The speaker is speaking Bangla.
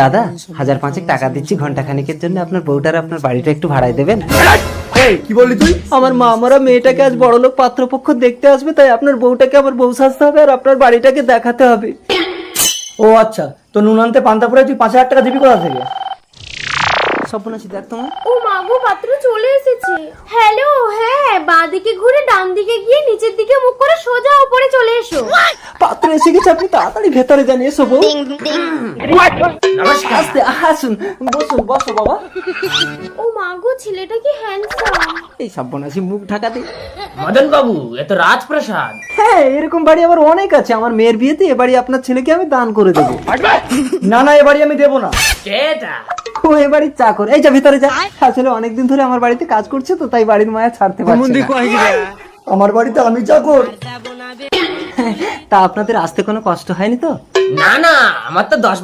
দাদা হাজার পাঁচেক টাকা দিচ্ছি ঘণ্টা খানিকের জন্য আপনার বউটার আপনার বাড়িটা একটু ভাড়ায় দেবেন। কি বললি তুই? আমার মা আমারা মেয়েটাকে আজ বড়লোক পাত্রপক্ষ দেখতে আসবে তাই আপনার বউটাকে আবার বউ সাজতে হবে আর আপনার বাড়িটাকে দেখাতে হবে। ও আচ্ছা তো নুন আনতে পান্তা পরে তুই পাঁচ হাজার টাকা দিবি কোথা থেকে? স্বপ্নাশি দেখ তোমার ও মাগো পাত্র চলে এসেছে। হ্যালো হ্যাঁ বাঁদিকে ঘুরে ডান দিকে গিয়ে নিচের দিকে মুখ করে সোজা উপরে চলে এসো এসে গেছে আপনি তাড়াতাড়ি ভেতরে যান এসো বউ। আস্তে আসুন বসুন বসো বাবা। ও মাগো ছেলেটা কি হ্যান্ডসাম এই মুখ ঢাকাতে। মদন বাবু এ তো রাজপ্রাসাদ। হ্যাঁ এরকম বাড়ি আবার অনেক আছে। আমার মেয়ের বিয়েতে এ বাড়ি আপনার ছেলেকে আমি দান করে দেবো। না না এ বাড়ি আমি দেবো না। কেটা? ও এ বাড়ির চাকর এই যা ভিতরে যা। আসলে অনেকদিন ধরে আমার বাড়িতে কাজ করছে তো তাই বাড়ির মায়া ছাড়তে পারছে না। আমার বাড়িতে আমি চাকর তা আপনাদের আসতে কোনো কষ্ট হয়নি তো? না না আমার তো দশ